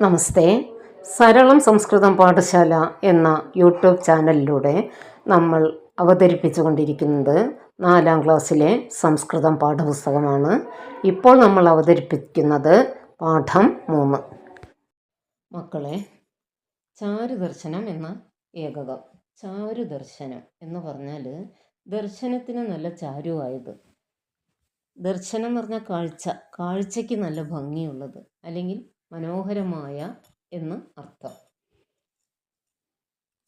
നമസ്തേ. സരളം സംസ്കൃതം പാഠശാല എന്ന യൂട്യൂബ് ചാനലിലൂടെ നമ്മൾ അവതരിപ്പിച്ചു കൊണ്ടിരിക്കുന്നത് നാലാം ക്ലാസ്സിലെ സംസ്കൃതം പാഠപുസ്തകമാണ്. ഇപ്പോൾ നമ്മൾ അവതരിപ്പിക്കുന്നത് പാഠം മൂന്ന്. മക്കളെ ചാരുദർശനം എന്ന ഏകകം. ചാരുദർശനം എന്ന് പറഞ്ഞാൽ ദർശനത്തിന് നല്ല ചാരുവായത്. ദർശനം എന്ന് പറഞ്ഞാൽ കാഴ്ച. കാഴ്ചയ്ക്ക് നല്ല ഭംഗിയുള്ളത്. അല്ലെങ്കിൽ മനോഹരമായ എന്ന് അർത്ഥം.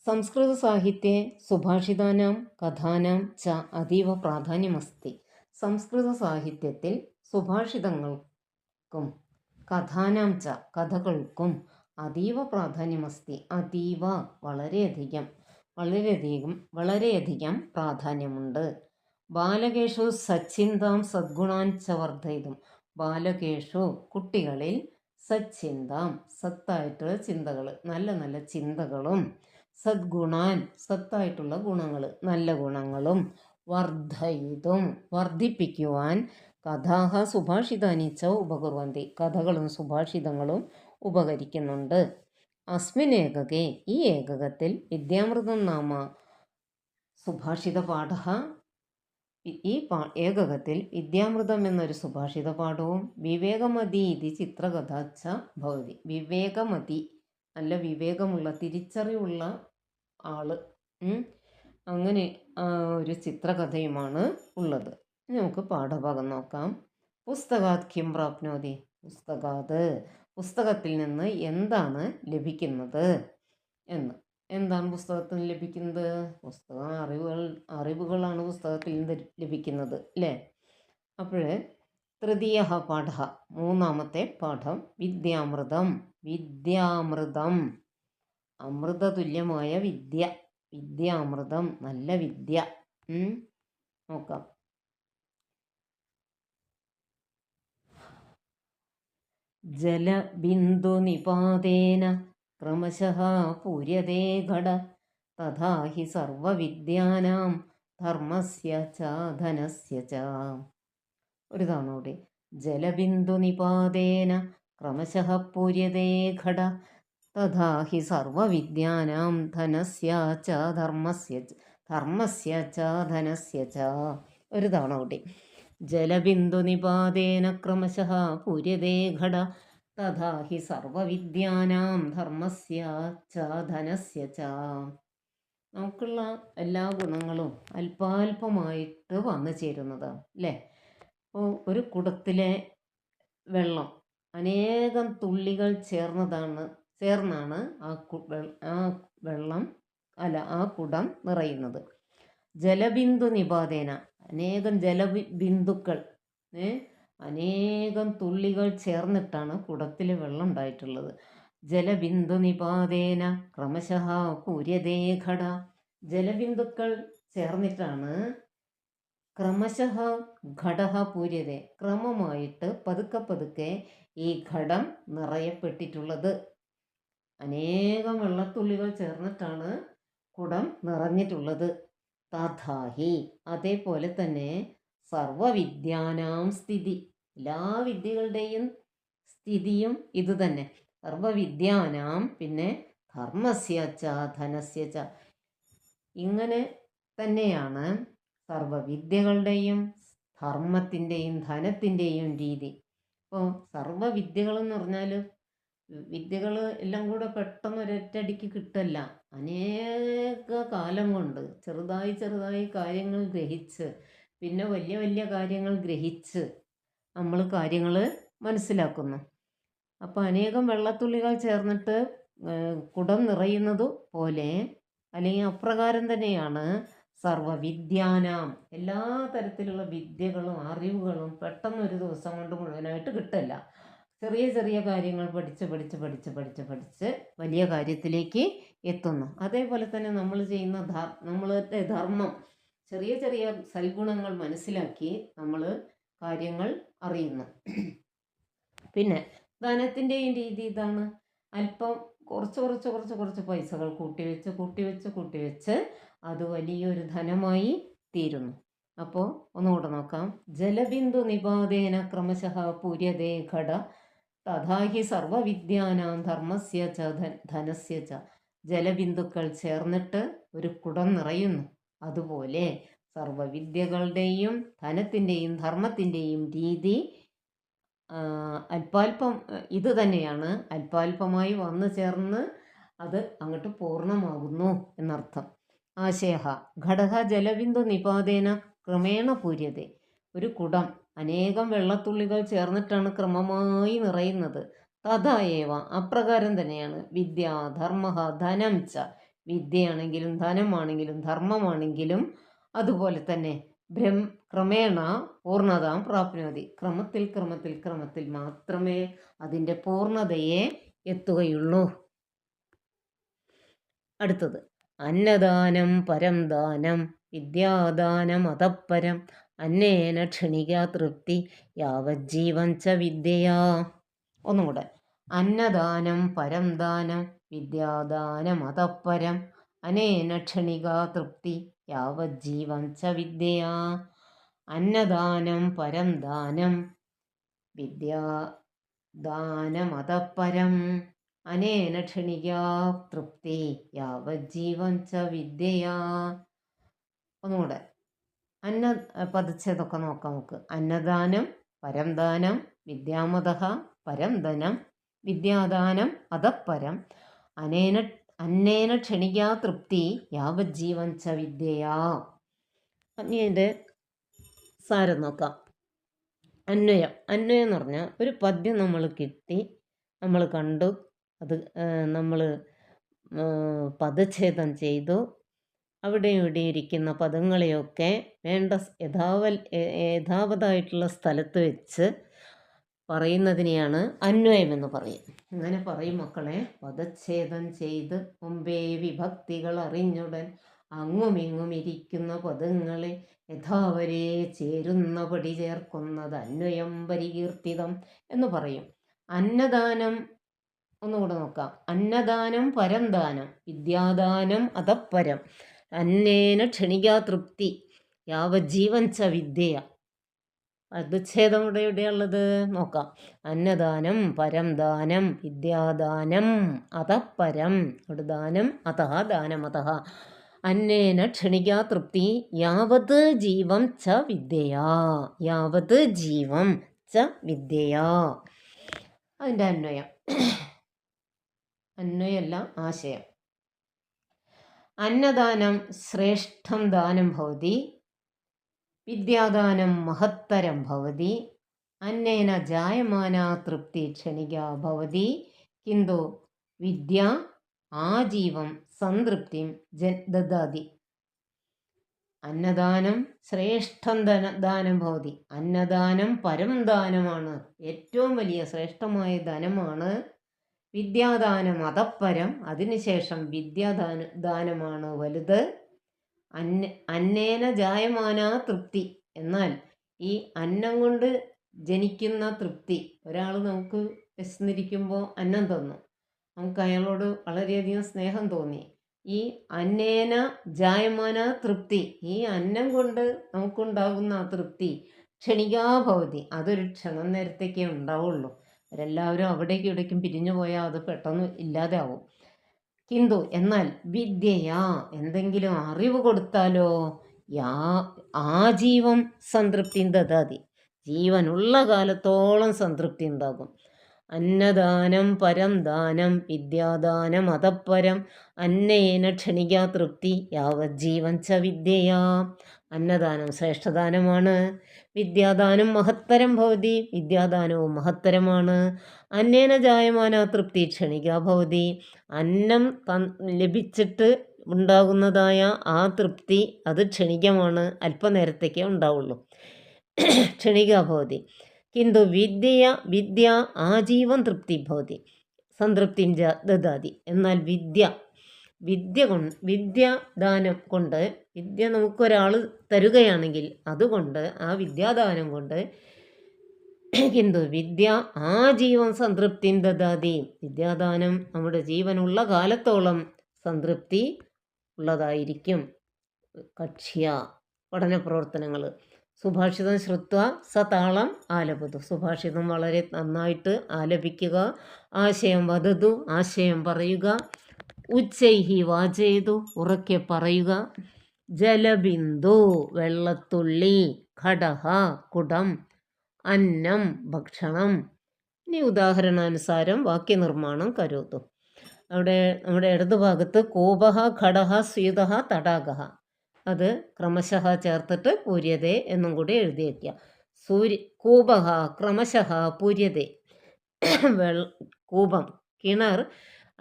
സംസ്കൃത സാഹിത്യെ സുഭാഷിതാനാം കഥാനാം ച അതീവ പ്രാധാന്യമസ്തി. സംസ്കൃത സാഹിത്യത്തിൽ സുഭാഷിതങ്ങൾക്കും കഥാനാം ച കഥകൾക്കും അതീവ പ്രാധാന്യമസ്തി. അതീവ വളരെയധികം വളരെയധികം വളരെയധികം പ്രാധാന്യമുണ്ട്. ബാലകേഷു സച്ചിന്താം സദ്ഗുണാൻ ച വർദ്ധയിതും. ബാലകേഷു കുട്ടികളിൽ സച്ചിന്താം സത്തായിട്ടുള്ള ചിന്തകൾ നല്ല നല്ല ചിന്തകളും സദ്ഗുണാൻ സത്തായിട്ടുള്ള ഗുണങ്ങൾ നല്ല ഗുണങ്ങളും വർദ്ധയിതും വർദ്ധിപ്പിക്കുവാൻ കഥാഹ സുഭാഷിതാനി ച ഉപകുർവന്തി കഥകളും സുഭാഷിതങ്ങളും ഉപകരിക്കുന്നുണ്ട്. അസ്മിൻ ഏകകെ ഈ ഏകകത്തിൽ വിദ്യാമൃതം നാമ സുഭാഷിത പാഠ ഈ പാ ഏകകത്തിൽ വിദ്യാമൃതം എന്നൊരു സുഭാഷിത പാഠവും വിവേകമതി ഇതി ചിത്രകഥ ച ഭവതി. വിവേകമതി നല്ല വിവേകമുള്ള തിരിച്ചറിവുള്ള ആൾ അങ്ങനെ ഒരു ചിത്രകഥയുമാണ് ഉള്ളത്. നമുക്ക് പാഠഭാഗം നോക്കാം. പുസ്തകാത് കിം പ്രാപ്നോതി? പുസ്തകാത്. പുസ്തകത്തിൽ നിന്ന് എന്താണ് ലഭിക്കുന്നത് എന്ന്. എന്താണ് പുസ്തകത്തിൽ നിന്ന് ലഭിക്കുന്നത്? പുസ്തകം അറിവുകൾ അറിവുകളാണ് പുസ്തകത്തിൽ നിന്ന് ലഭിക്കുന്നത് അല്ലേ അപ്പോൾ തൃതീയ പാഠ മൂന്നാമത്തെ പാഠം വിദ്യാമൃതം വിദ്യാമൃതം. അമൃതതുല്യമായ വിദ്യ വിദ്യാമൃതം നല്ല വിദ്യ. നോക്കാം. ജലബിന്ദുനിപാതേന ക്രമശഃ പൂര്യതേ ഘട. തഥാ ഹി സർവവിദ്യാനാം ധർമ്മസ്യ ച ധനസ്യ ച. ഒരു തവണ കൂടി. ജലബിന്ദുനിപാതേന ക്രമശഃ പൂര്യതേ ഘട. തഥാ ഹി സർവവിദ്യാനാം ധനസ്യ ച ധർമ്മസ്യ ധർമ്മസ്യ ച ധനസ്യ ച. ഒരു തവണ കൂടി. ജലബിന്ദുനിപാതേന ക്രമശഃ പൂര്യതേ ഘട. തഥാ ഹി സർവവിദ്യാനാം ധർമ്മസ്യ ച ധനസ്യ ച. നമുക്കുള്ള എല്ലാ ഗുണങ്ങളും അല്പാൽപമായിട്ട് വന്നു ചേരുന്നത് അല്ലേ? അപ്പോൾ ഒരു കുടത്തിലെ വെള്ളം അനേകം തുള്ളികൾ ചേർന്നതാണ് ചേർന്നാണ് ആ ആ വെള്ളം അല്ല ആ കുടം നിറയുന്നത്. ജലബിന്ദു നിപാതേന അനേകം ജലബി ബിന്ദുക്കൾ ഏ? അനേകം തുള്ളികൾ ചേർന്നിട്ടാണ് കുടത്തിൽ വെള്ളം ഉണ്ടായിട്ടുള്ളത് ജലബിന്ദു നിപാതേന ക്രമശഃ കുര്യദേഘട ഘട. ജലബിന്ദുക്കൾ ചേർന്നിട്ടാണ് ക്രമശഃ ഘടഹ പൂര്യത ക്രമമായിട്ട് പതുക്കെ പതുക്കെ ഈ ഘടം നിറയപ്പെട്ടിട്ടുള്ളത്. അനേകം വെള്ളത്തുള്ളികൾ ചേർന്നിട്ടാണ് കുടം നിറഞ്ഞിട്ടുള്ളത്. തഥാഹി. അതേപോലെ തന്നെ സർവവിദ്യാനാം സ്ഥിതി. എല്ലാ വിദ്യകളുടെയും സ്ഥിതിയും ഇത് തന്നെ. സർവവിദ്യാനാം പിന്നെ ധർമ്മസ്യ ച ധനസ്യ ച. ഇങ്ങനെ തന്നെയാണ് സർവവിദ്യകളുടെയും ധർമ്മത്തിന്റെയും ധനത്തിന്റെയും രീതി. ഇപ്പോൾ സർവവിദ്യകളെന്ന് പറഞ്ഞാൽ വിദ്യകൾ എല്ലാം കൂടെ പെട്ടെന്ന് ഒരൊറ്റടിക്ക് കിട്ടല്ല. അനേക കാലം കൊണ്ട് ചെറുതായി ചെറുതായി കാര്യങ്ങൾ ഗ്രഹിച്ച് പിന്നെ വലിയ വലിയ കാര്യങ്ങൾ ഗ്രഹിച്ച് നമ്മൾ കാര്യങ്ങൾ മനസ്സിലാക്കുന്നു. അപ്പോൾ അനേകം വെള്ളത്തുള്ളികൾ ചേർന്നിട്ട് കുടം നിറയുന്നത് പോലെ അല്ലെങ്കിൽ അപ്രകാരം തന്നെയാണ് സർവവിദ്യാനാം. എല്ലാ തരത്തിലുള്ള വിദ്യകളും അറിവുകളും പെട്ടെന്ന് ഒരു ദിവസം കൊണ്ട് മുഴുവനായിട്ട് കിട്ടില്ല. ചെറിയ ചെറിയ കാര്യങ്ങൾ പഠിച്ച് പഠിച്ച് പഠിച്ച് പഠിച്ച് പഠിച്ച് വലിയ കാര്യത്തിലേക്ക് എത്തുന്നു. അതേപോലെ തന്നെ നമ്മൾ ചെയ്യുന്ന നമ്മളുടെ ധർമ്മം ചെറിയ ചെറിയ സൽഗുണങ്ങൾ മനസ്സിലാക്കി നമ്മൾ കാര്യങ്ങൾ അറിയുന്നു. പിന്നെ ധനത്തിന്റെയും രീതി ഇതാണ്. അല്പം കുറച്ച് കുറച്ച് കുറച്ച് കുറച്ച് പൈസകൾ കൂട്ടിവെച്ച് കൂട്ടിവെച്ച് കൂട്ടിവെച്ച് അത് വലിയൊരു ധനമായി തീരുന്നു. അപ്പോൾ ഒന്നുകൂടെ നോക്കാം. ജലബിന്ദു നിപാതേന ക്രമശഃ പൂര്യതേ ഘട. തഥാഹി സർവവിദ്യാനാം ധർമ്മസ്യ ച ധനസ്യ ച. ജലബിന്ദുക്കൾ ചേർന്നിട്ട് ഒരു കുടം നിറയുന്നു. അതുപോലെ സർവവിദ്യകളുടെയും ധനത്തിന്റെയും ധർമ്മത്തിന്റെയും രീതി അല്പാൽപ്പം അല്പാൽപം ഇത് തന്നെയാണ്. അല്പാൽപമായി വന്നു ചേർന്ന് അത് അങ്ങോട്ട് പൂർണമാകുന്നു എന്നർത്ഥം. ആശയ ഘടക ജലബിന്ദു നിപാതേന ക്രമേണ പൂര്യത. ഒരു കുടം അനേകം വെള്ളത്തുള്ളികൾ ചേർന്നിട്ടാണ് ക്രമമായി നിറയുന്നത്. തഥാ ഏവ അപ്രകാരം തന്നെയാണ്. വിദ്യ ധർമ്മ ധനം ച വിദ്യയാണെങ്കിലും ധനമാണെങ്കിലും ധർമ്മമാണെങ്കിലും അതുപോലെ തന്നെ ബ്രഹ്മ ക്രമേണ പൂർണതാം പ്രാപ്നോതി ക്രമത്തിൽ ക്രമത്തിൽ ക്രമത്തിൽ മാത്രമേ അതിന്റെ പൂർണതയെ എത്തുകയുള്ളൂ. അടുത്തത്. അന്നദാനം പരം ദാനം വിദ്യാദാനം അതപ്പരം അന്നേന ക്ഷണിക തൃപ്തി യാവജ്ജീവൻ ച വിദ്യയാ. ഒന്നുകൂടെ. അന്നദാനം പരം ദാനം വിദ്യാദാനം അതപ്പരം. അനേന ക്ഷണിക തൃപ്തി യാവജ്ജീവൻ ച വിദ്യയാ. അന്നദാനം പരം ദാനം വിദ്യാദാനമതപ്പരം അനേന ക്ഷണികാ തൃപ്തി യാവജ്ജീവൻ ച വിദ്യയാ. ഒന്നുകൂടെ അന്ന പതിച്ചതൊക്കെ നോക്കാം നമുക്ക്. അന്നദാനം പരം ദാനം വിദ്യാമത പരം ധനം വിദ്യാദാനം അതപ്പരം. അനേന അന്നേന ക്ഷണികാ തൃപ്തി യാവജ്ജീവൻ ച വിദ്യയാ. അന്യന്റെ സാരം നോക്കാം. അന്വയം. അന്വയം എന്ന് പറഞ്ഞാൽ ഒരു പദ്യം നമ്മൾ കിട്ടി നമ്മൾ കണ്ടു അത് നമ്മൾ പദച്ഛേദം ചെയ്തു. അവിടെ ഇവിടെ ഇരിക്കുന്ന പദങ്ങളെയൊക്കെ വേണ്ട യഥാവൽ യഥാവതായിട്ടുള്ള സ്ഥലത്ത് വെച്ച് പറയുന്നതിനെയാണ് അന്വയം എന്ന് പറയും അങ്ങനെ പറയും മക്കളെ പദച്ഛേദം ചെയ്ത് മുമ്പേ വിഭക്തികൾ അറിഞ്ഞുടൻ അങ്ങുമിങ്ങും ഇരിക്കുന്ന പദങ്ങളെ യഥാവരെ ചേരുന്നപടി ചേർക്കുന്നത് അന്വയം പരികീർത്തിതം എന്ന് പറയും. അന്നദാനം ഒന്നുകൂടെ നോക്കാം. അന്നദാനം പരം ദാനം വിദ്യാദാനം അതപ്പരം. അന്നേന ക്ഷണികാതൃപ്തി യാവജ്ജീവൻ ച വിദ്യ എവിടെയുള്ളത് നോക്കാം. അന്നദാനം പരം ദാനം വിദ്യാദാനം അതപരം ഇവിടെ ദാനം അതഹ. ദാനം അതഹ അന്നേന ക്ഷണികാ തൃപ്തി യാവത് ജീവം ച വിദ്യയാ. യാവത് ജീവം ച വിദ്യയാ. അതിന്റെ അന്വയം. അന്വയമല്ല ആശയം. അന്നദാനം ശ്രേഷ്ഠം ദാനം ഭവതി വിദ്യാദാനം മഹത്തരം ഭവതി. അന്നേന ജായമാന തൃപ്തി ക്ഷണിക ഭവതി. കിന്തു വിദ്യ ആജീവം സംതൃപ്തിം ജൻ ദദാതി. അന്നദാനം ശ്രേഷ്ഠം ധന ദാനം ഭവതി. അന്നദാനം പരം ദാനമാണ്. ഏറ്റവും വലിയ ശ്രേഷ്ഠമായ ധനമാണ് വിദ്യാദാനം അതപ്പരം. അതിനുശേഷം വിദ്യാദാന ദാനമാണ് വലുത്. അന്ന അന്നേന ജായമാന തൃപ്തി. എന്നാൽ ഈ അന്നം കൊണ്ട് ജനിക്കുന്ന തൃപ്തി ഒരാൾ നമുക്ക് വിശന്നിരിക്കുമ്പോൾ അന്നം തന്നു. നമുക്ക് അയാളോട് വളരെയധികം സ്നേഹം തോന്നി. ഈ അന്നേന ജായമാന തൃപ്തി ഈ അന്നം കൊണ്ട് നമുക്കുണ്ടാകുന്ന ആ തൃപ്തി ക്ഷണികാഭവതി. അതൊരു ക്ഷണം നേരത്തേക്കേ ഉണ്ടാവുള്ളൂ. അവരെല്ലാവരും അവിടേക്കും ഇവിടേക്കും പിരിഞ്ഞു പോയാൽ അത് പെട്ടെന്ന് ഇല്ലാതാവും. കിന്തു എന്നാൽ വിദ്യയാ എന്തെങ്കിലും അറിവ് കൊടുത്താലോ? യാ ആജീവം സംതൃപ്തി ദദാതി ജീവനുള്ള കാലത്തോളം സംതൃപ്തി ഉണ്ടാകും. അന്നദാനം പരം ദാനം വിദ്യാദാനം അതപ്പരം. അന്നയേന ക്ഷണിക തൃപ്തി യാവജ്ജീവൻ ച വിദ്യയാ. അന്നദാനം ശ്രേഷ്ഠദാനമാണ്. വിദ്യാദാനം മഹത്തരം ഭവതി വിദ്യാദാനവും മഹത്തരമാണ്. അന്നേന ജായമാന തൃപ്തി ക്ഷണിക ഭവതി. അന്നം ലഭിച്ചിട്ട് ഉണ്ടാകുന്നതായ ആ തൃപ്തി അത് ക്ഷണികമാണ് അല്പനേരത്തേക്കേ ഉണ്ടാവുള്ളൂ. ക്ഷണിക ഭവതി. കിന്തു വിദ്യ विद्या आजीवं തൃപ്തി ഭവതി സംതൃപ്തിം ജ ദദാതി എന്നാൽ വിദ്യ വിദ്യ കൊണ്ട് വിദ്യാദാനം കൊണ്ട് വിദ്യ നമുക്കൊരാൾ തരുകയാണെങ്കിൽ അതുകൊണ്ട് ആ വിദ്യാദാനം കൊണ്ട് കിന്തു വിദ്യ ആ ജീവൻ സംതൃപ്തി ദദാതി. വിദ്യാദാനം നമ്മുടെ ജീവനുള്ള കാലത്തോളം സംതൃപ്തി ഉള്ളതായിരിക്കും. കക്ഷ്യ പഠന പ്രവർത്തനങ്ങൾ സുഭാഷിതം ശ്രുത്വ സതാളം ആലപതു. സുഭാഷിതം വളരെ നന്നായിട്ട് ആലപിക്കുക. ആശയം വധതു ആശയം പറയുക. ഉച്ചൈഹി വാചയതു ഉറക്കെ പറയുക. ജലബിന്ദു വെള്ളത്തുള്ളി ഘടഹ കുടം അന്നം ഭക്ഷണം. ഇനി ഉദാഹരണാനുസാരം വാക്യനിർമ്മാണം കരുതു അവിടെ നമ്മുടെ ഇടതുഭാഗത്ത് കൂപഹ ഘടഹ സ്വീതഹ തടാകഹ. അത് ക്രമശഃ ചേർത്തിട്ട് പൂര്യതേ എന്നും കൂടി എഴുതി വയ്ക്കുക സൂര്യ കൂപഹ ക്രമശഃ പൂര്യതേ. വെൾ കൂപം കിണർ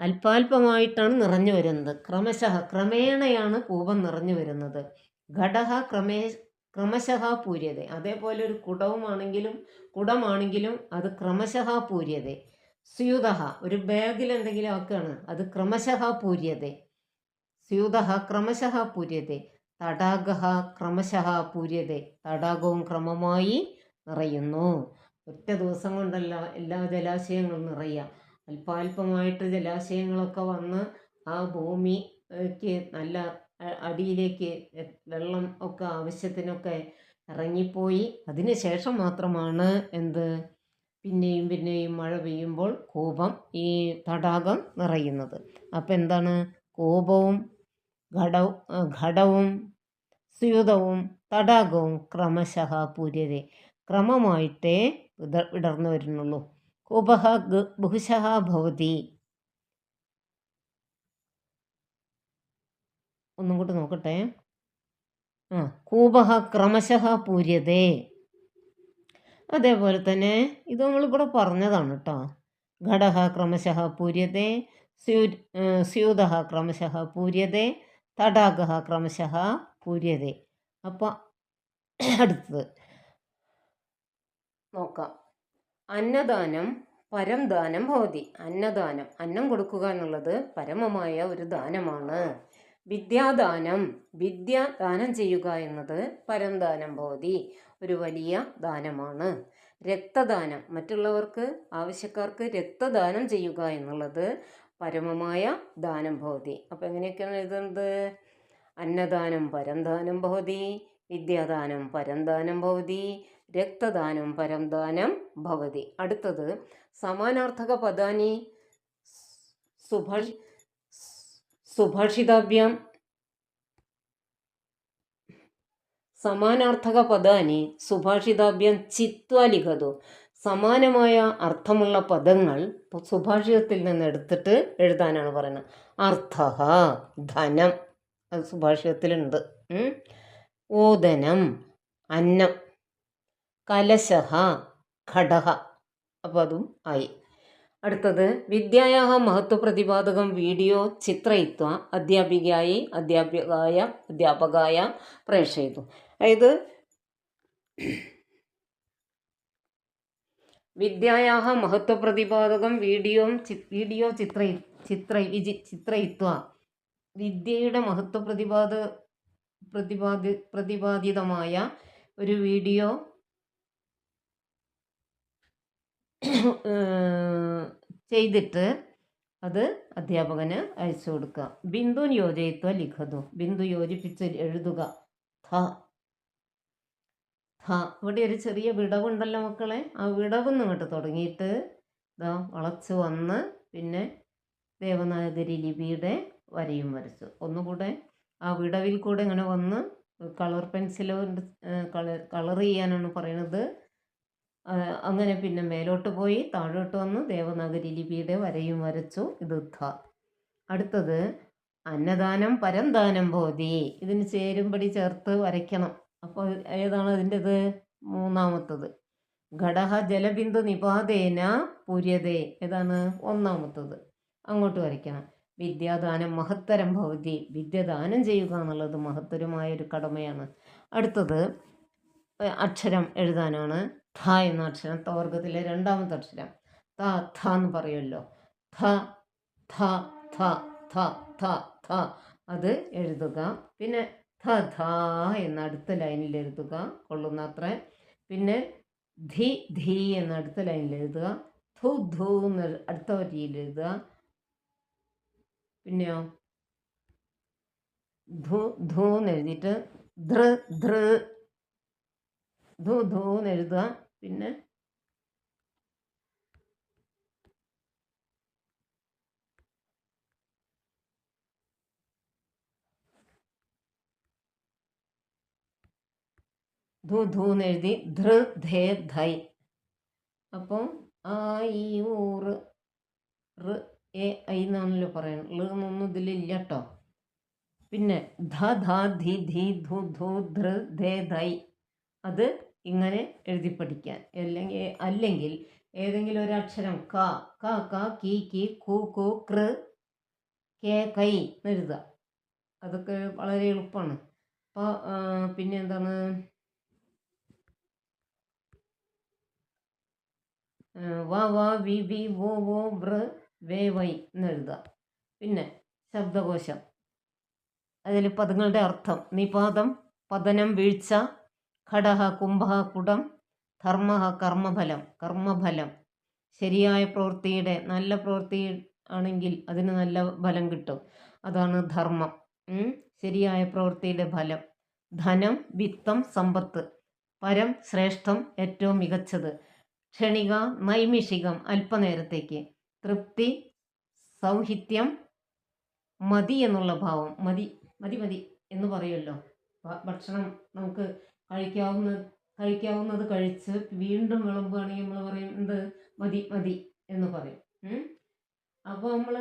അല്പാൽപമായിട്ടാണ് നിറഞ്ഞു വരുന്നത്. ക്രമശഃ ക്രമേണയാണ് കൂപം നിറഞ്ഞു വരുന്നത്. ഘടഹ ക്രമേ ക്രമശഃ പൂര്യത. അതേപോലെ ഒരു കുടവുമാണെങ്കിലും കുടമാണെങ്കിലും അത് ക്രമശഃ പൂര്യത. സ്യൂത ഒരു ബാഗിൽ എന്തെങ്കിലും ആക്കുകയാണ് അത് ക്രമശഃ പൂര്യത. സ്യൂത ക്രമശഃ പൂര്യത. തടാക ക്രമശഃ പൂര്യതേ. തടാകവും ക്രമമായി നിറയുന്നു. ഒറ്റ ദിവസം കൊണ്ടല്ല എല്ലാ ജലാശയങ്ങളും നിറയുക. അല്പാൽപമായിട്ട് ജലാശയങ്ങളൊക്കെ വന്ന് ആ ഭൂമിക്ക് നല്ല അടിയിലേക്ക് വെള്ളം ഒക്കെ ആവശ്യത്തിനൊക്കെ ഇറങ്ങിപ്പോയി. അതിന് ശേഷം മാത്രമാണ് എന്ത്? പിന്നെയും പിന്നെയും മഴ പെയ്യുമ്പോൾ കോപം ഈ തടാകം നിറയുന്നത്. അപ്പം എന്താണ് കൂപവും ഘടവും സ്യൂതവും തടാകവും ക്രമശഃ പൂര്യതേ ക്രമമായിട്ടേ വിടർന്നു വരുന്നുള്ളൂ. കൂപഹ ബഹുശഃ ഭവതി. ഒന്നും കൂടി നോക്കട്ടെ. ആ കൂപഹ ക്രമശഃ പൂര്യതേ. അതേപോലെ തന്നെ ഇത് നമ്മളിവിടെ പറഞ്ഞതാണ് കേട്ടോ ഘടഹ ക്രമശഃ പൂര്യതേ സ്യൂ സ്യൂതഹ ക്രമശഃ പൂര്യതേ തടാക ക്രമശഃ പൂര്യതേ. അപ്പോൾ അടുത്തത്. നോക്കാം. അന്നദാനം പരം ദാനം ഭവതി. അന്നദാനം അന്നം കൊടുക്കുക എന്നുള്ളത് പരമമായ ഒരു ദാനമാണ്. വിദ്യാദാനം വിദ്യ ദാനം ചെയ്യുക എന്നത് പരംദാനം ഭവതി ഒരു വലിയ ദാനമാണ്. രക്തദാനം മറ്റുള്ളവർക്ക് ആവശ്യക്കാർക്ക് രക്തദാനം ചെയ്യുക എന്നുള്ളത് പരമമായ ദാനം ഭവതി. അപ്പം എങ്ങനെയൊക്കെയാണ് എഴുതുന്നത്? അന്നദാനം പരംദാനം ഭവതി വിദ്യാദാനം പരംദാനം ഭവതി രക്തദാനം പരംദാനം ഭവതി. അടുത്തത് സമാനാർത്ഥക പദാനി സുഭാഷ് സുഭാഷിതാഭ്യാം സമാനാർത്ഥക പദാനി സുഭാഷിതാഭ്യം ചിത്വ ലിഖതു. സമാനമായ അർത്ഥമുള്ള പദങ്ങൾ സുഭാഷിതത്തിൽ നിന്ന് എടുത്തിട്ട് എഴുതാനാണ് പറയുന്നത്. അർത്ഥ ധനം. അത് സുഭാഷിതത്തിലുണ്ട് ഓദനം അന്നം. കലശഹ ഘടക അപ്പോൾ അതും ആയി. അടുത്തത് വിദ്യായാഹ മഹത്വപ്രതിപാദകം വീഡിയോ ചിത്രയിത്വ അധ്യാപികയായി അധ്യാപികായ അധ്യാപകായ പ്രേക്ഷയിത്വം. അതായത് വിദ്യായാഹ മഹത്വപ്രതിപാദകം വീഡിയോ വീഡിയോ ചിത്ര ചിത്ര വിജി ചിത്രയിത്വ. വിദ്യയുടെ മഹത്വ പ്രതിപാദ പ്രതിപാദി പ്രതിപാദിതമായ ഒരു വീഡിയോ ചെയ്തിട്ട് അത് അധ്യാപകന് അയച്ചു കൊടുക്കുക. ബിന്ദു യോജയിത്വ ലിഖതു. ബിന്ദു യോജിപ്പിച്ച് എഴുതുക. ഥ ഥ ഇവിടെ ഒരു ചെറിയ വിടവുണ്ടല്ലോ മക്കളെ. ആ വിടവ് ഇങ്ങോട്ട് തുടങ്ങിയിട്ട് ഇതാ വളച്ച് വന്ന് പിന്നെ ദേവനാഗരി ലിപിയുടെ വരയും വരച്ചു. ഒന്നുകൂടെ ആ വിടവിൽ കൂടെ ഇങ്ങനെ വന്ന് കളർ പെൻസിലോ കളർ കളർ ചെയ്യാനാണ് പറയണത്. അങ്ങനെ പിന്നെ മേലോട്ട് പോയി താഴോട്ട് വന്ന് ദേവനാഗരി ലിപിയുടെ വരയും വരച്ചു. ഇത് ധ. അടുത്തത് അന്നദാനം പരംദാനം ബോധി. ഇതിന് ചേരുമ്പടി ചേർത്ത് വരയ്ക്കണം. അപ്പോൾ ഏതാണ് അതിന്റെത്? മൂന്നാമത്തത്. ഘടഹ ജലബിന്ദു നിപാതേന പുര്യതേ. ഏതാണ്? ഒന്നാമത്തത്. അങ്ങോട്ട് വരയ്ക്കണം. വിദ്യാദാനം മഹത്തരം ഭവതി. വിദ്യദാനം ചെയ്യുക എന്നുള്ളത് മഹത്തരമായ ഒരു കടമയാണ്. അടുത്തത് അക്ഷരം എഴുതാനാണ്. ഥ എന്ന അക്ഷരം തവർഗത്തിലെ രണ്ടാമത്തെ അക്ഷരം. ത ഥ എന്ന് പറയുമല്ലോ. ധ ഥ ഥ ഥ ഥ ഥ അത് എഴുതുക. പിന്നെ ഥ എന്ന അടുത്ത ലൈനിൽ എഴുതുക. കൊള്ളുന്നത്ര പിന്നെ ധി ധി എന്ന അടുത്ത ലൈനിൽ എഴുതുക. ധു ധു എന്ന അടുത്ത വരിയിൽ എഴുതുക. പിന്നെയോ? ധു ധു എന്ന് എഴുതിയിട്ട് ധൃ ധൃ. ധു ധു എന്ന് എഴുതുക. പിന്നെ ധു ധു എന്ന് എഴുതി ധൃ ധേ ധൈ. അപ്പം ആ ഈ ഊറ് റ് എ ഐ എന്നാണല്ലോ പറയുന്നത് ൾ എന്നൊന്നും ഇതിലില്ല കേട്ടോ പിന്നെ ധ ധ ധി ധി ധു ധു ധൃ ധേ ധൈ. അത് ഇങ്ങനെ എഴുതി പഠിക്കാൻ. അല്ലെങ്കിൽ അല്ലെങ്കിൽ ഏതെങ്കിലും ഒരു അക്ഷരം ക ക ക കി കി കു കു കൃ കെ കൈ എഴുതുക. അതൊക്കെ വളരെ എളുപ്പമാണ്. അപ്പോൾ പിന്നെ എന്താണ്? വ വ വി വി വോ വോ വൃ വേ വൈ എന്ന് എഴുതുക. പിന്നെ ശബ്ദകോശം. അതിൽ പദങ്ങളുടെ അർത്ഥം. നിപാതം പതനം വീഴ്ച ഘടഹ കുംഭ കുടം ധർമ്മ കർമ്മഫലം കർമ്മഫലം. ശരിയായ പ്രവൃത്തിയുടെ നല്ല പ്രവൃത്തി ആണെങ്കിൽ അതിന് നല്ല ഫലം കിട്ടും. അതാണ് ധർമ്മം. ശരിയായ പ്രവൃത്തിയുടെ ഫലം. ധനം വിത്തം സമ്പത്ത്. പരം ശ്രേഷ്ഠം ഏറ്റവും മികച്ചത്. ക്ഷണിക നൈമിഷികം അല്പനേരത്തേക്ക്. തൃപ്തി സൗഹിത്യം മതി എന്നുള്ള ഭാവം. മതി മതി മതി എന്ന് പറയുമല്ലോ. ഭക്ഷണം നമുക്ക് കഴിക്കാവുന്ന കഴിക്കാവുന്നത് കഴിച്ച് വീണ്ടും വിളമ്പുകയാണെങ്കിൽ നമ്മൾ പറയും എന്ത്? മതി മതി എന്ന് പറയും. അപ്പോൾ നമ്മൾ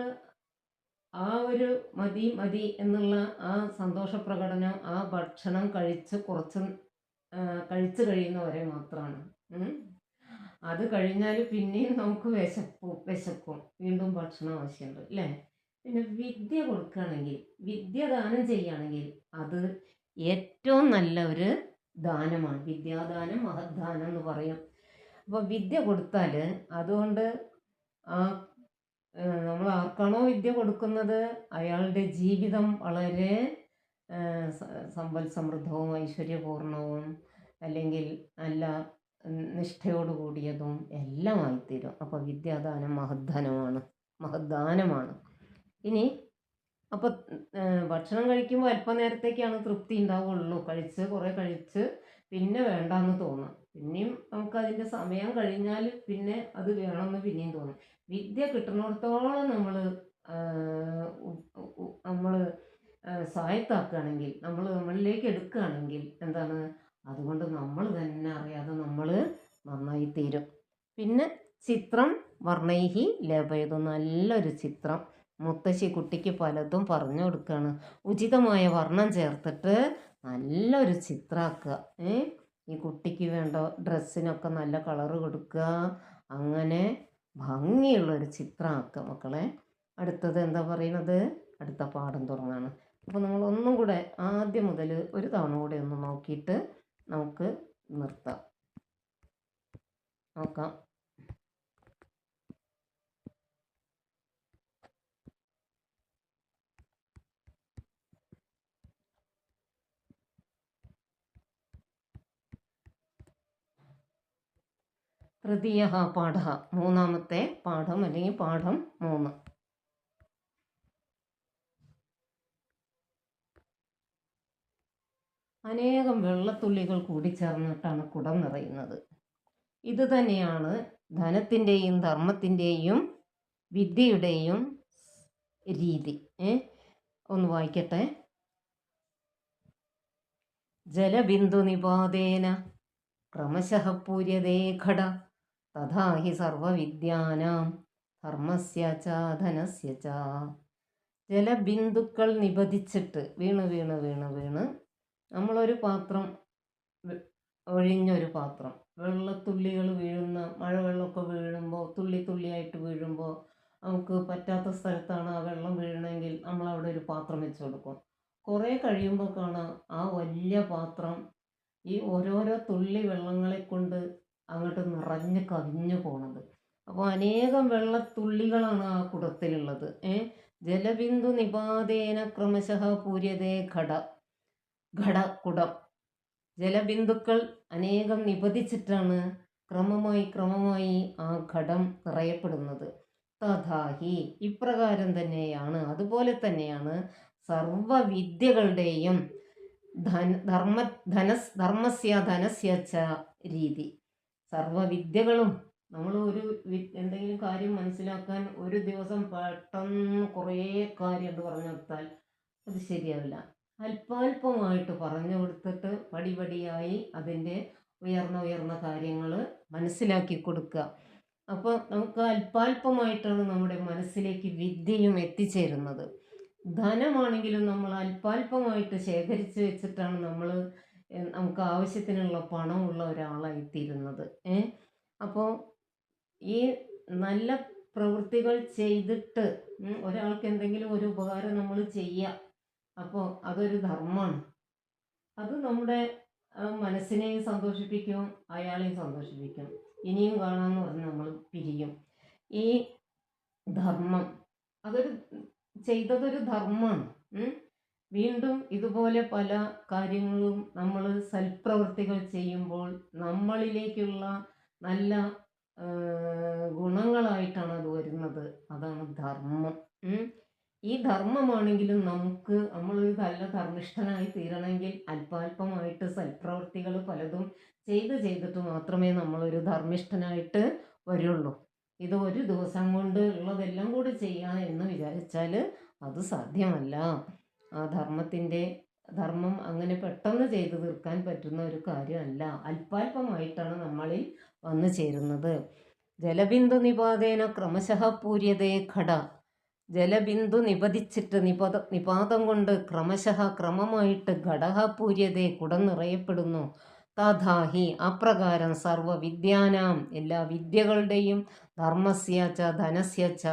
ആ ഒരു മതി മതി എന്നുള്ള ആ സന്തോഷ പ്രകടനം ആ ഭക്ഷണം കഴിച്ച് കുറച്ച് കഴിച്ചു കഴിയുന്നവരെ മാത്രമാണ്. അത് കഴിഞ്ഞാൽ പിന്നെയും നമുക്ക് വിശപ്പും വിശക്കും. വീണ്ടും ഭക്ഷണം ആവശ്യമുണ്ട് അല്ലേ? പിന്നെ വിദ്യ കൊടുക്കുകയാണെങ്കിൽ വിദ്യ ദാനം ചെയ്യുകയാണെങ്കിൽ അത് ഏറ്റവും നല്ല ഒരു ദാനമാണ്. വിദ്യാദാനം മഹദ്ദാനം എന്ന് പറയും. അപ്പോൾ വിദ്യ കൊടുത്താൽ അതുകൊണ്ട് ആ നമ്മൾ ആർക്കാണോ വിദ്യ കൊടുക്കുന്നത്? അയാളുടെ ജീവിതം വളരെ സമ്പൽ സമൃദ്ധവും ഐശ്വര്യപൂർണവും അല്ലെങ്കിൽ നല്ല നിഷ്ഠയോട് കൂടിയതും എല്ലാമായിത്തീരും അപ്പോൾ വിദ്യാദാനം മഹദ്ധനമാണ്. മഹദ്ദാനമാണ്. ഇനി അപ്പോൾ ഭക്ഷണം കഴിക്കുമ്പോൾ അല്പനേരത്തേക്കാണ് തൃപ്തി ഉണ്ടാവുള്ളൂ. കഴിച്ച് കുറേ കഴിച്ച് പിന്നെ വേണ്ടാന്ന് തോന്നും. പിന്നെയും നമുക്കതിന്റെ സമയം കഴിഞ്ഞാൽ പിന്നെ അത് വേണമെന്ന് പിന്നെയും തോന്നും. വിദ്യ കിട്ടുന്നിടത്തോളം നമ്മൾ നമ്മൾ സായത്താക്കുകയാണെങ്കിൽ നമ്മൾ നമ്മളിലേക്ക് എടുക്കുകയാണെങ്കിൽ എന്താണ്? അതുകൊണ്ട് നമ്മൾ തന്നെ അറിയാതെ നമ്മൾ നന്നായി തീരും. പിന്നെ ചിത്രം വർണൈഹി ലേപയതു. നല്ലൊരു ചിത്രം. മുത്തശ്ശി കുട്ടിക്ക് പലതും പറഞ്ഞു കൊടുക്കുകയാണ് ഉചിതമായ വർണം ചേർത്തിട്ട് നല്ലൊരു ചിത്രമാക്കുക ഏ? ഈ കുട്ടിക്ക് വേണ്ട ഡ്രസ്സിനൊക്കെ നല്ല കളറ് കൊടുക്കുക. അങ്ങനെ ഭംഗിയുള്ളൊരു ചിത്രമാക്കുക മക്കളെ. അടുത്തത് എന്താ പറയണത്? അടുത്ത പാഠം തുടങ്ങാണ് അപ്പോൾ നമ്മൾ ഒന്നും കൂടെ ആദ്യം മുതൽ ഒരു തവണ കൂടെ ഒന്ന് നോക്കിയിട്ട് നമുക്ക് നിർത്താം. നോക്കാം. തൃതീയ പാഠ മൂന്നാമത്തെ പാഠം അല്ലെങ്കിൽ പാഠം മൂന്ന്. അനേകം വെള്ളത്തുള്ളികൾ കൂടി ചേർന്നിട്ടാണ് കുടം നിറയുന്നത്. ഇത് തന്നെയാണ് ധനത്തിന്റെയും ധർമ്മത്തിന്റെയും വിദ്യയുടെയും രീതി. ഒന്ന് വായിക്കട്ടെ. ജലബിന്ദു നിപാതേന ക്രമശഃ പൂര്യതേ ഘട തഥാ ഹി സർവവിദ്യാനാം ധർമ്മസ്യ ച ധനസ്യ ച. ജലബിന്ദുക്കൾ നിപതിച്ചിട്ട് വീണ് വീണ് വീണ് വീണ് നമ്മളൊരു പാത്രം ഒഴിഞ്ഞ ഒഴിഞ്ഞൊരു പാത്രം. വെള്ളത്തുള്ളികൾ വീഴുന്ന മഴവെള്ളമൊക്കെ വീഴുമ്പോൾ തുള്ളി തുള്ളിയായിട്ട് വീഴുമ്പോൾ നമുക്ക് പറ്റാത്ത സ്ഥലത്താണ് ആ വെള്ളം വീഴണമെങ്കിൽ നമ്മൾ അവിടെ ഒരു പാത്രം വെച്ച് കൊടുക്കും. കുറേ കഴിയുമ്പോൾ കാണാം ആ വലിയ പാത്രം ഈ ഓരോരോ തുള്ളി വെള്ളങ്ങളെ കൊണ്ട് അങ്ങോട്ട് നിറഞ്ഞ് കവിഞ്ഞു പോണത്. അപ്പോൾ അനേകം വെള്ളത്തുള്ളികളാണ് ആ കുടത്തിലുള്ളത്. ഏ? ജലബിന്ദു നിപാതേന ക്രമശഃ പൂര്യതേ ഘട. ഘട കുടം ജലബിന്ദുക്കൾ അനേകം നിപതിച്ചിട്ടാണ് ക്രമമായി ക്രമമായി ആ ഘടം നിറയപ്പെടുന്നത്. തഥാഹി ഇപ്രകാരം തന്നെയാണ് അതുപോലെ തന്നെയാണ് സർവവിദ്യകളുടെയും ധന ധർമ്മ ധനസ് ധർമ്മസ്യ ധനസ്യ രീതി. സർവവിദ്യകളും നമ്മൾ ഒരു എന്തെങ്കിലും കാര്യം മനസ്സിലാക്കാൻ ഒരു ദിവസം പെട്ടെന്ന് കുറേ കാര്യം എന്ന് പറഞ്ഞു കൊടുത്താൽ അത് ശരിയാവില്ല. അല്പാൽപമായിട്ട് പറഞ്ഞു കൊടുത്തിട്ട് പടിപടിയായി അതിന്റെ ഉയർന്ന ഉയർന്ന കാര്യങ്ങൾ മനസ്സിലാക്കി കൊടുക്കുക. അപ്പോൾ നമുക്ക് അല്പാൽപമായിട്ടാണ് നമ്മുടെ മനസ്സിലേക്ക് വിദ്യയും എത്തിച്ചേരുന്നത്. ധനമാണെങ്കിലും നമ്മൾ അല്പാൽപമായിട്ട് ശേഖരിച്ച് വെച്ചിട്ടാണ് നമ്മൾ നമുക്ക് ആവശ്യത്തിനുള്ള പണമുള്ള ഒരാളായിത്തീരുന്നത് ഏ അപ്പോൾ ഈ നല്ല പ്രവൃത്തികൾ ചെയ്തിട്ട് ഒരാൾക്ക് എന്തെങ്കിലും ഒരു ഉപകാരം നമ്മൾ ചെയ്യുക അപ്പോൾ അതൊരു ധർമ്മമാണ്. അത് നമ്മുടെ മനസ്സിനെയും സന്തോഷിപ്പിക്കും അയാളെയും സന്തോഷിപ്പിക്കും. ഇനിയും കാണാമെന്ന് പറഞ്ഞ് നമ്മൾ പിരിയും. ഈ ധർമ്മം അതൊരു ചെയ്തതൊരു ധർമ്മമാണ്. വീണ്ടും ഇതുപോലെ പല കാര്യങ്ങളും നമ്മൾ സൽപ്രവൃത്തികൾ ചെയ്യുമ്പോൾ നമ്മളിലേക്കുള്ള നല്ല ഗുണങ്ങളായിട്ടാണ് അത് വരുന്നത്. അതാണ് ധർമ്മം. ഈ ധർമ്മമാണെങ്കിലും നമുക്ക് നമ്മളൊരു നല്ല ധർമ്മിഷ്ഠനായി തീരണമെങ്കിൽ അല്പാല്പമായിട്ട് സൽപ്രവൃത്തികൾ പലതും ചെയ്ത് ചെയ്തിട്ട് മാത്രമേ നമ്മളൊരു ധർമ്മിഷ്ഠനായിട്ട് വരുള്ളൂ. ഇത് ഒരു ദിവസം കൊണ്ട് ഉള്ളതെല്ലാം കൂടി ചെയ്യാം എന്ന് വിചാരിച്ചാൽ അത് സാധ്യമല്ല. ആ ധർമ്മത്തിന്റെ ധർമ്മം അങ്ങനെ പെട്ടെന്ന് ചെയ്തു തീർക്കാൻ പറ്റുന്ന ഒരു കാര്യമല്ല. അല്പാൽപമായിട്ടാണ് നമ്മളിൽ വന്നു ചേരുന്നത്. ജലബിന്ദു നിപാതേന ക്രമശഃ പൂര്യതേ ഘട. ജലബിന്ദു നിപതിച്ചിട്ട് നിപത നിപാതം കൊണ്ട് ക്രമശഃ ക്രമമായിട്ട് ഘടകപൂര്യതെ കുടന്നിറയപ്പെടുന്നു കുടം നിറയപ്പെടുന്നു തഥാഹി അപ്രകാരം സർവവിദ്യാനാം. എല്ലാ വിദ്യകളുടെയും ധർമ്മസ്യ ച ധനസ്യ ച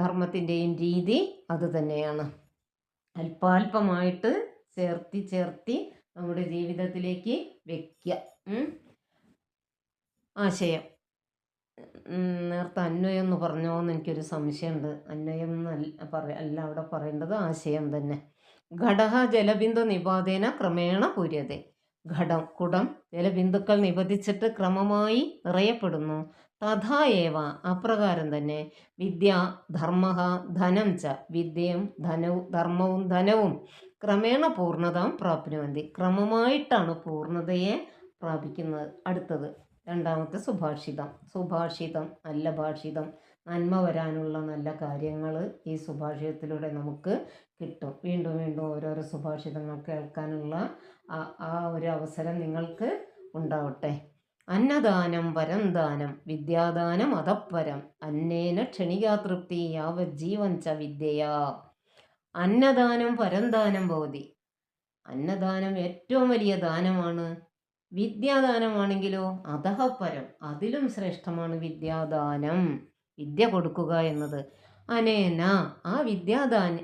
ധർമ്മത്തിന്റെയും രീതി അതുതന്നെയാണ് അല്പാൽപമായിട്ട് ചേർത്തി ചേർത്തി നമ്മുടെ ജീവിതത്തിലേക്ക് വയ്ക്കുക ആശയം. നേരത്തെ അന്വയം എന്ന് പറഞ്ഞോ എന്ന് എനിക്കൊരു സംശയമുണ്ട്. അന്വയം എന്നല്ല പറ അല്ല അവിടെ പറയേണ്ടത് ആശയം തന്നെ. ഘടക ജലബിന്ദു നിപാതേന ക്രമേണ പൂര്യത. ഘടം കുടം ജലബിന്ദുക്കൾ നിപതിച്ചിട്ട് ക്രമമായി നിറയപ്പെടുന്നു. തഥാ ഏവ അപ്രകാരം തന്നെ. വിദ്യ ധർമ്മ ധനം ച. വിദ്യയും ധനവും ധർമ്മവും ധനവും ക്രമേണ പൂർണതാം പ്രാപ്നുവന്തി. ക്രമമായിട്ടാണ് പൂർണതയെ പ്രാപിക്കുന്നത്. അടുത്തത്. രണ്ടാമത്തെ സുഭാഷിതം. സുഭാഷിതം നല്ല ഭാഷിതം. നന്മ വരാനുള്ള നല്ല കാര്യങ്ങൾ ഈ സുഭാഷിതത്തിലൂടെ നമുക്ക് കിട്ടും. വീണ്ടും വീണ്ടും ഓരോരോ സുഭാഷിതങ്ങൾ കേൾക്കാനുള്ള ആ ഒരു അവസരം നിങ്ങൾക്ക് ഉണ്ടാവട്ടെ. അന്നദാനം വരം ദാനം വിദ്യാദാനം അതപ്പരം. അന്നേന ക്ഷണികാതൃപ്തി ജീവൻ ച വിദ്യയാ. അന്നദാനം പരംദാനം ഭവതി. അന്നദാനം ഏറ്റവും വലിയ ദാനമാണ് വിദ്യാദാനമാണെങ്കിലോ? അതഹ പരം. അതിലും ശ്രേഷ്ഠമാണ് വിദ്യാദാനം. വിദ്യ കൊടുക്കുക എന്നത്. അനേന. ആ വിദ്യാദാന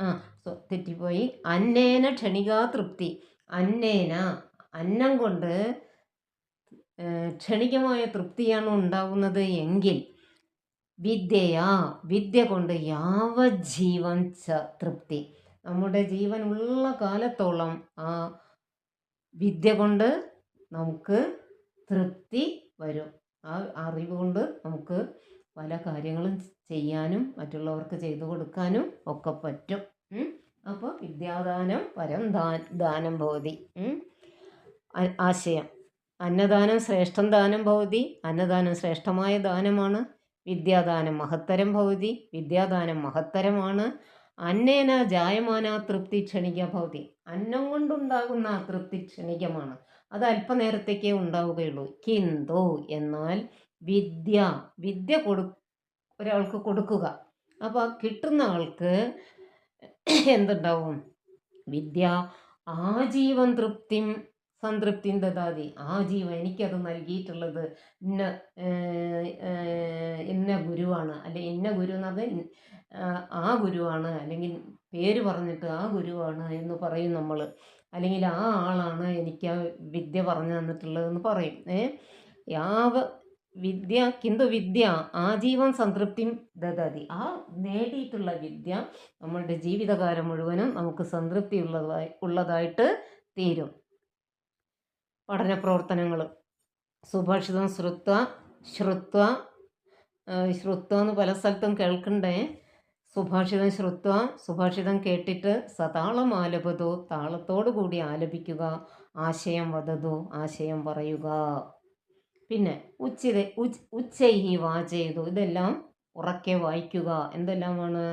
ആ തെറ്റിപ്പോയി. അന്നേന ക്ഷണികാ തൃപ്തി. അന്നേന. അന്നം കൊണ്ട് ക്ഷണികമായ തൃപ്തിയാണ് ഉണ്ടാവുന്നത് എങ്കിൽ വിദ്യയാ വിദ്യ കൊണ്ട് യാവജീവൻ ച തൃപ്തി. നമ്മുടെ ജീവൻ ഉള്ള കാലത്തോളം ആ വിദ്യ കൊണ്ട് നമുക്ക് തൃപ്തി വരും. ആ അറിവ് കൊണ്ട് നമുക്ക് പല കാര്യങ്ങളും ചെയ്യാനും മറ്റുള്ളവർക്ക് ചെയ്തു കൊടുക്കാനും ഒക്കെ പറ്റും. അപ്പോൾ വിദ്യാദാനം പരം ദാനം ഭവതി. ആശയം. അന്നദാനം ശ്രേഷ്ഠം ദാനം ഭവതി. അന്നദാനം ശ്രേഷ്ഠമായ ദാനമാണ്. വിദ്യാദാനം മഹത്തരം ഭവതി. വിദ്യാദാനം മഹത്തരമാണ്. അന്നേന ജായമാന തൃപ്തി ക്ഷണിക ഭവതി. അന്നം കൊണ്ടുണ്ടാകുന്ന തൃപ്തി ക്ഷണികമാണ് അത് അല്പനേരത്തേക്കേ ഉണ്ടാവുകയുള്ളൂ. കിന്തു എന്നാൽ വിദ്യ വിദ്യ കൊടു ഒരാൾക്ക് കൊടുക്കുക. അപ്പോൾ കിട്ടുന്ന ആൾക്ക് എന്തുണ്ടാവും? വിദ്യ ആജീവൻ തൃപ്തിം സംതൃപ്തിയും ദദാതി. ആജീവൻ എനിക്കത് നൽകിയിട്ടുള്ളത് ഇന്ന ഇന്ന ഗുരുവാണ്. അല്ലെ ഇന്ന ഗുരു എന്ന് പറഞ്ഞാൽ ആ, ആ ഗുരുവാണ്. അല്ലെങ്കിൽ പേര് പറഞ്ഞിട്ട് ആ ഗുരുവാണ് എന്ന് പറയും നമ്മൾ അല്ലെങ്കിൽ ആ ആളാണ് എനിക്ക് ആ വിദ്യ പറഞ്ഞു തന്നിട്ടുള്ളതെന്ന് പറയും. ഏ? യാവ വിദ്യ കിന്തു വിദ്യ ആജീവൻ സംതൃപ്തിയും ദദതി. ആ നേടിയിട്ടുള്ള വിദ്യ നമ്മളുടെ ജീവിതകാലം മുഴുവനും നമുക്ക് സംതൃപ്തി ഉള്ളതായി ഉള്ളതായിട്ട് തീരും. പഠന പ്രവർത്തനങ്ങൾ സുഭാഷിതം ശ്രുത്വ ശ്രുത്വ ശ്രുത്വ എന്ന് പല സ്ഥലത്തും കേൾക്കണ്ടേ? സുഭാഷിതം ശ്രുത്വ സുഭാഷിതം കേട്ടിട്ട് സതാളം ആലപതു താളത്തോടു കൂടി ആലപിക്കുക ആശയം വധതു ആശയം പറയുക. പിന്നെ ഉച്ചിത ഉച്ച് ഉച്ചൈഹി വാചയതു ഇതെല്ലാം ഉറക്കെ വായിക്കുക. എന്തെല്ലാമാണ്?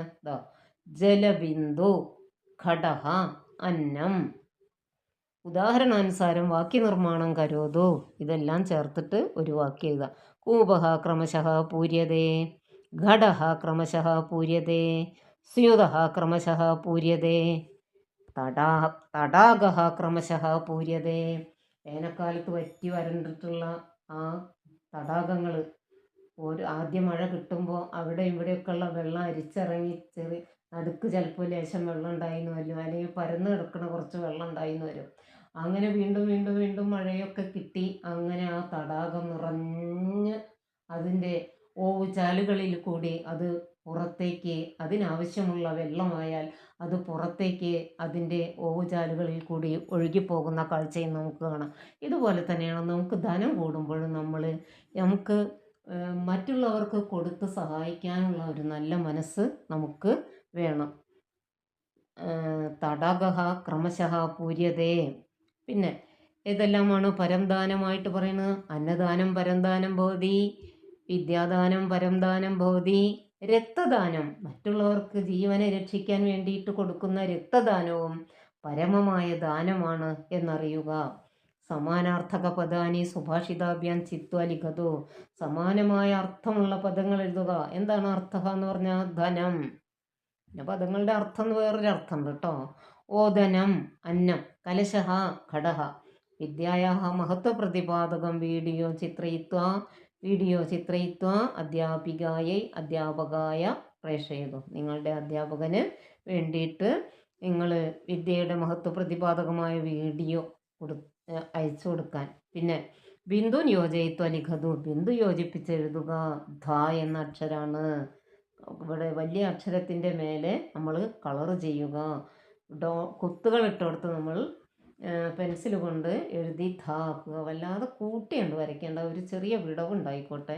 ജലബിന്ദു ഘടഹ അന്നം. ഉദാഹരണാനുസാരം വാക്യനിർമ്മാണം കരോതു. ഇതെല്ലാം ചേർത്തിട്ട് ഒരു വാക്യം എഴുതുക കൂപഹ ക്രമശഃ പൂര്യതേ. ഘടഹ ക്രമശഃ പൂര്യതേ സ്യൂതഃ ക്രമശഃ പൂര്യതേ തടാ തടാകഹ ക്രമശഃ പൂര്യതേ. വേനൽക്കാലത്ത് വറ്റി വരണ്ടിട്ടുള്ള ആ തടാകങ്ങൾ ഒരു ആദ്യം മഴ കിട്ടുമ്പോൾ അവിടെ ഇവിടെയൊക്കെ ഉള്ള വെള്ളം അരിച്ചിറങ്ങി ചെറിയ നടുക്ക് ചിലപ്പോൾ ലേശം വെള്ളം ഉണ്ടായിന്ന് വരും. അല്ലെങ്കിൽ പരന്ന് കിടക്കുന്ന കുറച്ച് വെള്ളം ഉണ്ടായിന്ന് വരും. അങ്ങനെ വീണ്ടും വീണ്ടും വീണ്ടും മഴയൊക്കെ കിട്ടി. അങ്ങനെ ആ തടാകം നിറഞ്ഞ് അതിന്റെ ഓവുചാലുകളിൽ കൂടി അത് പുറത്തേക്ക് അതിനാവശ്യമുള്ള വെള്ളമായാൽ അത് പുറത്തേക്ക് അതിന്റെ ഓവുചാലുകളിൽ കൂടി ഒഴുകിപ്പോകുന്ന കാഴ്ചയും നമുക്ക് കാണാം. ഇതുപോലെ തന്നെയാണ് നമുക്ക് ധനം കൂടുമ്പോഴും നമ്മൾ നമുക്ക് മറ്റുള്ളവർക്ക് കൊടുത്ത് സഹായിക്കാനുള്ള ഒരു നല്ല മനസ്സ് നമുക്ക് വേണം. തടാകഹ ക്രമശഃ പൂര്യതേ. പിന്നെ ഇതെല്ലാമാണ് പരംദാനമായിട്ട് പറയുന്നത്. അന്നദാനം പരംദാനം ഭവതി. വിദ്യാദാനം പരംദാനം ഭവതി രക്തദാനം. മറ്റുള്ളവർക്ക് ജീവനെ രക്ഷിക്കാൻ വേണ്ടിയിട്ട് കൊടുക്കുന്ന രക്തദാനവും പരമമായ ദാനമാണ് എന്നറിയുക. സമാനാർത്ഥക പദാനി സുഭാഷിതാഭ്യാൻ ചിത്വ ലിഖതു. സമാനമായ അർത്ഥമുള്ള പദങ്ങൾ എഴുതുക. എന്താണ് അർത്ഥ എന്ന് പറഞ്ഞാൽ ധനം. പിന്നെ പദങ്ങളുടെ അർത്ഥം എന്ന് വേറൊരു അർത്ഥമുണ്ട് കേട്ടോ. ഓദനം അന്നം കലശഹ ഘടഹ. വിദ്യായാഹ വിദ്യായാ മഹത്വപ്രതിപാദകം വീഡിയോ ചിത്രയിത്വ വീഡിയോ ചിത്രയിത്വ അധ്യാപികാयै അധ്യാപകായ പ്രേക്ഷയതു നിങ്ങളുടെ അധ്യാപകന് വേണ്ടിയിട്ട് നിങ്ങൾ വിദ്യയുടെ മഹത്വ പ്രതിപാദകമായ വീഡിയോ കൊടു അയച്ചു കൊടുക്കാൻ. പിന്നെ ബിന്ദു യോജയിത്വ ലിഖതു. ബിന്ദു യോജിപ്പിച്ചെഴുതുക. ധ എന്ന അക്ഷരാണ്. ഇവിടെ വലിയ അക്ഷരത്തിന്റെ മേലെ നമ്മൾ കളർ ചെയ്യുക. ഡോ കുത്തുകൾ ഇട്ടുകൊടുത്ത് നമ്മൾ പെൻസിൽ കൊണ്ട് എഴുതി ധാക്കുക. വല്ലാതെ കൂട്ടിയുണ്ട് വരയ്ക്കേണ്ട. ഒരു ചെറിയ വിടവുണ്ടായിക്കോട്ടെ.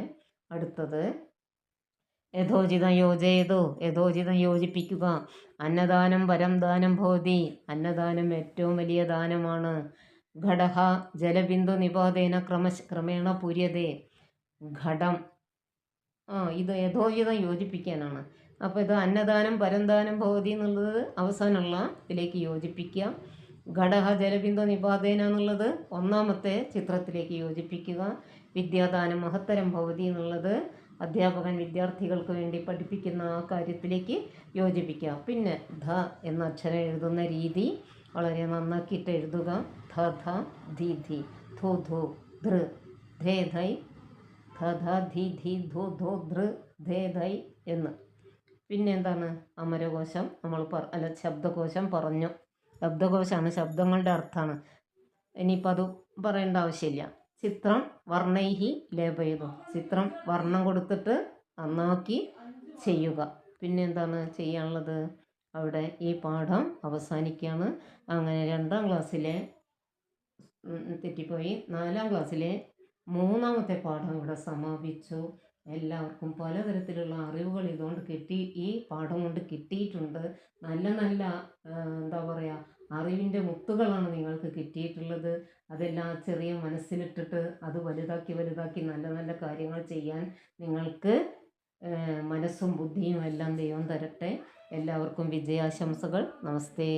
അടുത്തത്. യഥോചിതം യോജയതു. യഥോചിതം യോജിപ്പിക്കുക. അന്നദാനം വരം ദാനം ഭോതി അന്നദാനം ഏറ്റവും വലിയ ദാനമാണ്. ഘടഹ ജലബിന്ദു നിപാതേന ക്രമ ക്രമേണ പുര്യതേ. ഘടം. ആ ഇത് യഥോചിതം യോജിപ്പിക്കാനാണ്. അപ്പോൾ ഇത് അന്നദാനം പരന്താനം ഭവതി എന്നുള്ളത് അവസാനമുള്ള ഇതിലേക്ക് യോജിപ്പിക്കുക. ഘടഹ ജലബിന്ദു നിപാതേന എന്നുള്ളത് ഒന്നാമത്തെ ചിത്രത്തിലേക്ക് യോജിപ്പിക്കുക. വിദ്യാദാനം മഹത്തരം ഭവതി എന്നുള്ളത് അധ്യാപകൻ വിദ്യാർത്ഥികൾക്ക് വേണ്ടി പഠിപ്പിക്കുന്ന ആ കാര്യത്തിലേക്ക് യോജിപ്പിക്കുക. പിന്നെ ധ എന്ന അക്ഷരം എഴുതുന്ന രീതി വളരെ നന്നാക്കിയിട്ട് എഴുതുക. ധ ധ ധി ധി ധു ധു ധൃ ധേ ധൈ ധ ധ ധി ധി ധു ധു ധൃ ധേ ധൈ എന്ന്. പിന്നെ എന്താണ്? അമരകോശം. നമ്മൾ പറ അല്ല ശബ്ദകോശം പറഞ്ഞു. ശബ്ദകോശമാണ് ശബ്ദങ്ങളുടെ അർത്ഥമാണ് ഇനിയിപ്പോൾ അത് പറയേണ്ട ആവശ്യമില്ല. ചിത്രം വർണൈഹി ലേപയതു ചിത്രം വർണം കൊടുത്തിട്ട് നന്നാക്കി ചെയ്യുക. പിന്നെ എന്താണ് ചെയ്യാനുള്ളത്? അവിടെ ഈ പാഠം അവസാനിക്കുകയാണ്. അങ്ങനെ രണ്ടാം ക്ലാസ്സിലെ തെറ്റിപ്പോയി. നാലാം ക്ലാസ്സിലെ മൂന്നാമത്തെ പാഠം ഇവിടെ സമാപിച്ചു. എല്ലാവർക്കും പലതരത്തിലുള്ള അറിവുകൾ ഇതുകൊണ്ട് കിട്ടി ഈ പാഠം കൊണ്ട് കിട്ടിയിട്ടുണ്ട്. നല്ല നല്ല എന്താ പറയുക അറിവിന്റെ മുത്തുകളാണ് നിങ്ങൾക്ക് കിട്ടിയിട്ടുള്ളത്. അതെല്ലാം ചെറിയ മനസ്സിലിട്ടിട്ട് അത് വലുതാക്കി വലുതാക്കി നല്ല നല്ല കാര്യങ്ങൾ ചെയ്യാൻ നിങ്ങൾക്ക് മനസ്സും ബുദ്ധിയും എല്ലാം ദൈവം തരട്ടെ. എല്ലാവർക്കും വിജയാശംസകൾ. നമസ്തേ.